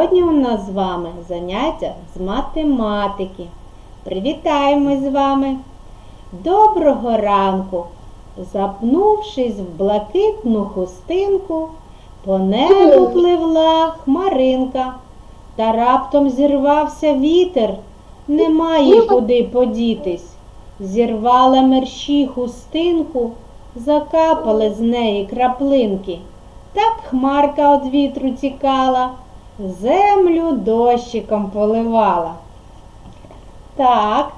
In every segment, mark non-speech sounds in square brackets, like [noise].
Сьогодні у нас з вами заняття з математики. Привітаємось з вами. Доброго ранку! Запнувшись в блакитну хустинку, по небу пливла хмаринка, та раптом зірвався вітер, немає куди подітись. Зірвала мерщі хустинку, закапали з неї краплинки. Так хмарка від вітру тікала, землю дощиком поливала. Так,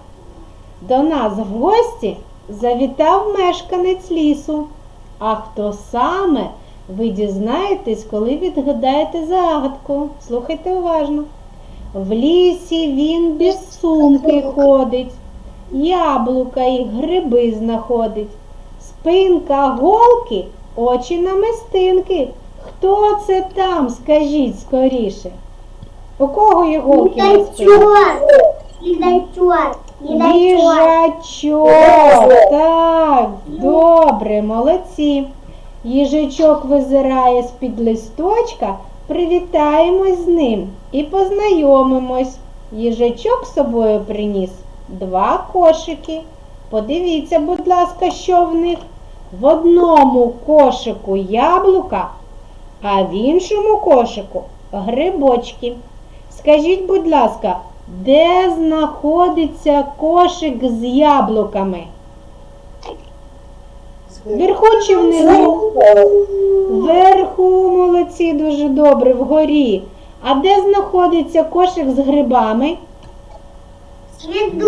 до нас в гості завітав мешканець лісу. А хто саме, ви дізнаєтесь, коли відгадаєте загадку. Слухайте уважно. В лісі він без сумки ходить, яблука і гриби знаходить. Спинка голки, очі намистинки. Хто це там, скажіть скоріше? У кого є голки. Їдачок. Їжачок. Так, добре, молодці. Їжачок визирає з-під листочка, привітаємось з ним і познайомимось. Їжачок з собою приніс два кошики. Подивіться, будь ласка, що в них. В одному кошику яблука, а в іншому кошику грибочки. Скажіть, будь ласка, де знаходиться кошик з яблуками? Вверху чи внизу? Вверху, молодці, дуже добре, вгорі. А де знаходиться кошик з грибами? Свіду.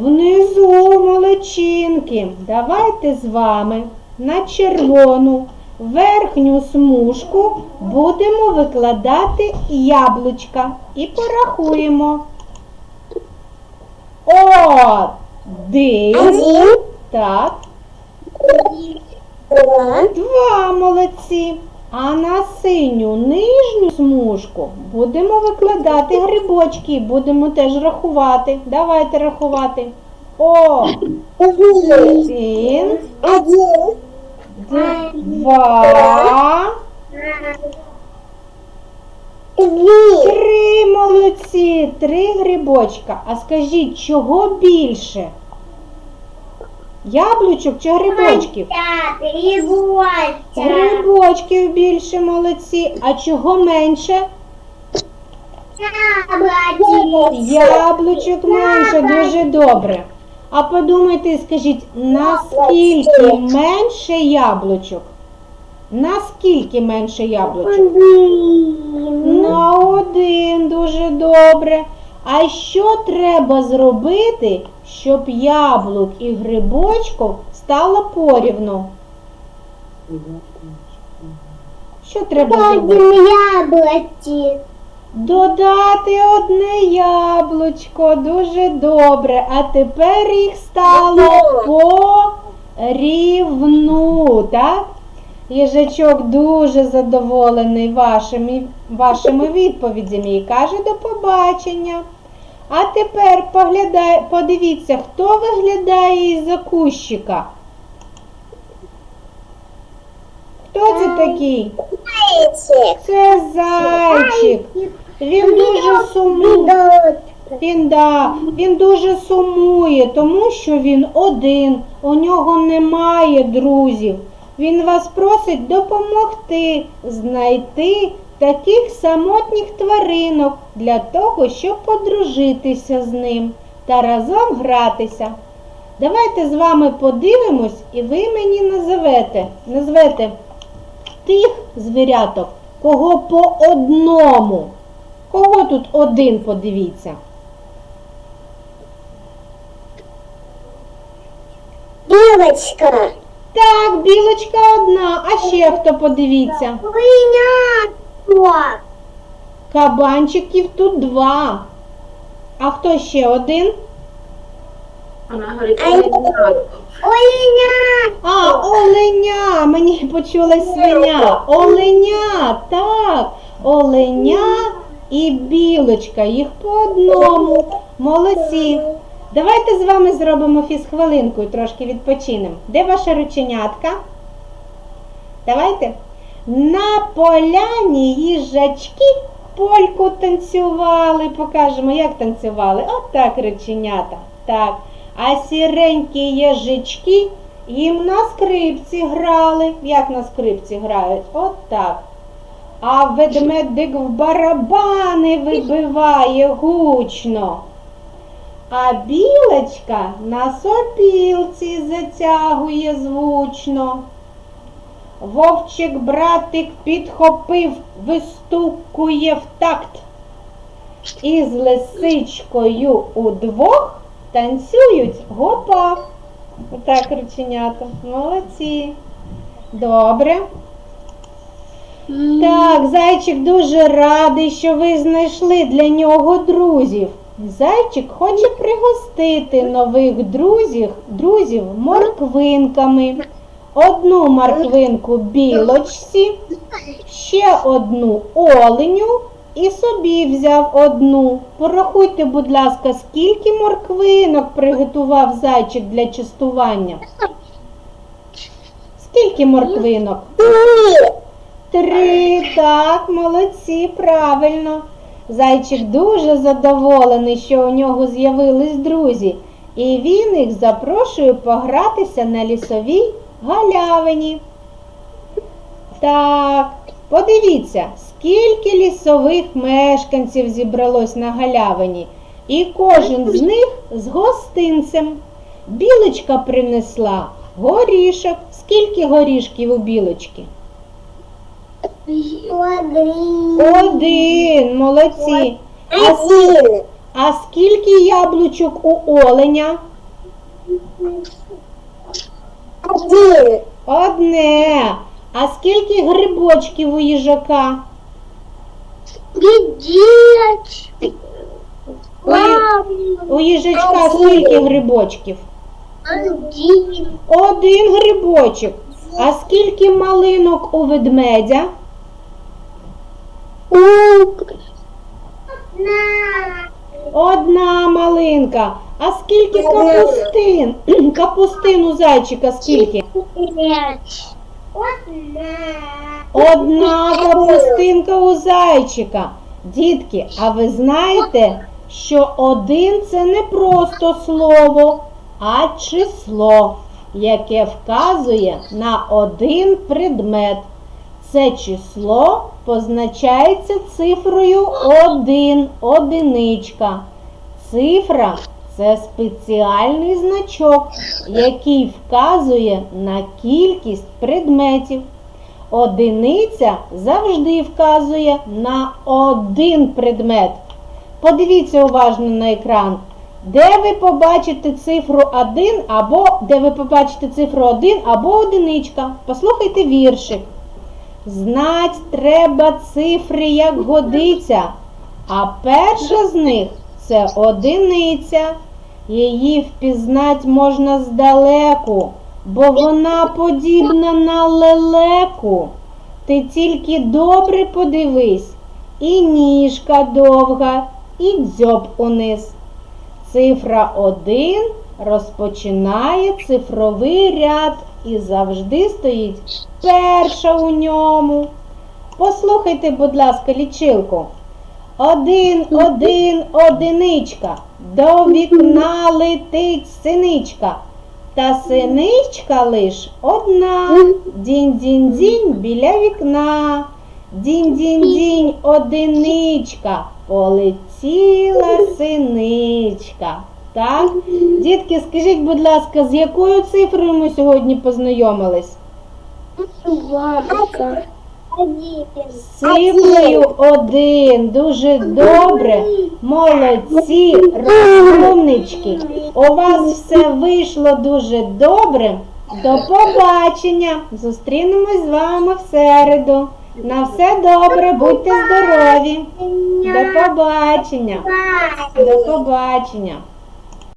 Внизу, молодчинки. Давайте з вами на червону верхню смужку будемо викладати яблучка і порахуємо. Один. Так, Два. молодці. А на синю нижню смужку будемо викладати грибочки, будемо теж рахувати. Давайте рахувати. О, Один. Два, три молодці, три грибочка. А скажіть, чого більше? Яблучок чи грибочків? Так. Грибочків більше молодці. А чого менше? Яблочко. Яблучок менше, дуже добре. А подумайте, і скажіть, наскільки менше яблучок? Наскільки менше яблучок? Один. На один, дуже добре. А що треба зробити, щоб яблук і грибочків стало порівну? Що треба зробити? Один. Додати одне яблучко, дуже добре. А тепер їх стало по рівну, так? Їжачок дуже задоволений вашими, вашими відповідями і каже до побачення. А тепер поглядай, подивіться, хто виглядає із-за кущика. Хто це такий? Зайчик. Це зайчик. Він дуже сумує. Він, да, він дуже сумує, тому що він один, у нього немає друзів. Він вас просить допомогти знайти таких самотніх тваринок для того, щоб подружитися з ним та разом гратися. Давайте з вами подивимось, і ви мені назовете, назвете тих звіряток, кого по одному. Кого тут один, подивіться? Девочка. Так, білочка одна, а ще хто подивіться? Свинятко. Кабанчиків тут два. А хто ще один? Вона говорить. «Оленятко». Оленя. А, оленя. Мені почулась свиня. Оленя, так. Оленя і білочка. Їх по одному. Молодці. Давайте з вами зробимо фізхвилинку і трошки відпочинемо. Де ваша рученятка? Давайте. На поляні їжачки польку танцювали. Покажемо, як танцювали. От так, реченята. Так. А сіренькі їжачки їм на скрипці грали. Як на скрипці грають? От так. А ведмедик в барабани вибиває гучно. А білочка на сопілці затягує звучно. Вовчик братик підхопив, вистукує в такт. І з лисичкою удвох танцюють гопак. Отак, рученята. Молодці. Добре. Так, зайчик дуже радий, що ви знайшли для нього друзів. Зайчик хоче пригостити нових друзів, друзів морквинками. Одну морквинку білочці, ще одну оленю і собі взяв одну. Порахуйте, будь ласка, скільки морквинок приготував зайчик для частування? Скільки морквинок? Три. Три, так, молодці, правильно. Зайчик дуже задоволений, що у нього з'явились друзі, і він їх запрошує погратися на лісовій галявині. Так, подивіться, скільки лісових мешканців зібралось на галявині, і кожен з них з гостинцем. Білочка принесла горішок. Скільки горішків у білочки? Один. Один, молодці. А, а скільки яблучок у оленя? Один. Одне. А скільки грибочків у їжака? Девять. У, ї- у їжачка скільки грибочків? Один. Один грибочок. А скільки малинок у ведмедя? На. Одна малинка. А скільки капустин? [clears throat] Капустин у зайчика скільки? Одна. Одна капустинка у зайчика. Дітки, а ви знаєте, що один це не просто слово, а число, яке вказує на один предмет. Це число позначається цифрою 1, одиничка. Цифра це спеціальний значок, який вказує на кількість предметів. Одиниця завжди вказує на один предмет. Подивіться уважно на екран. Де ви побачите цифру 1 або де ви побачите цифру 1 або одиничка. Послухайте віршик. Знать треба цифри, як годиться, а перша з них це одиниця. Її впізнать можна здалеку, бо вона подібна на лелеку. Ти тільки добре подивись, і ніжка довга, і дзьоб униз. Цифра 1 розпочинає цифровий ряд і завжди стоїть перша у ньому. Послухайте, будь ласка, лічилку. Один, один, одиничка, до вікна летить синичка. Та синичка лиш одна. Дінь-дінь-дінь біля вікна. Дінь-дінь-дінь, одиничка. Полетіла синичка. Так? Дітки, скажіть, будь ласка, з якою цифрою ми сьогодні познайомились? З цифрою один. Дуже добре. Молодці, розумнички. У вас все вийшло дуже добре. До побачення. Зустрінемось з вами в середу. На все добре, будьте здорові. До побачення. До побачення.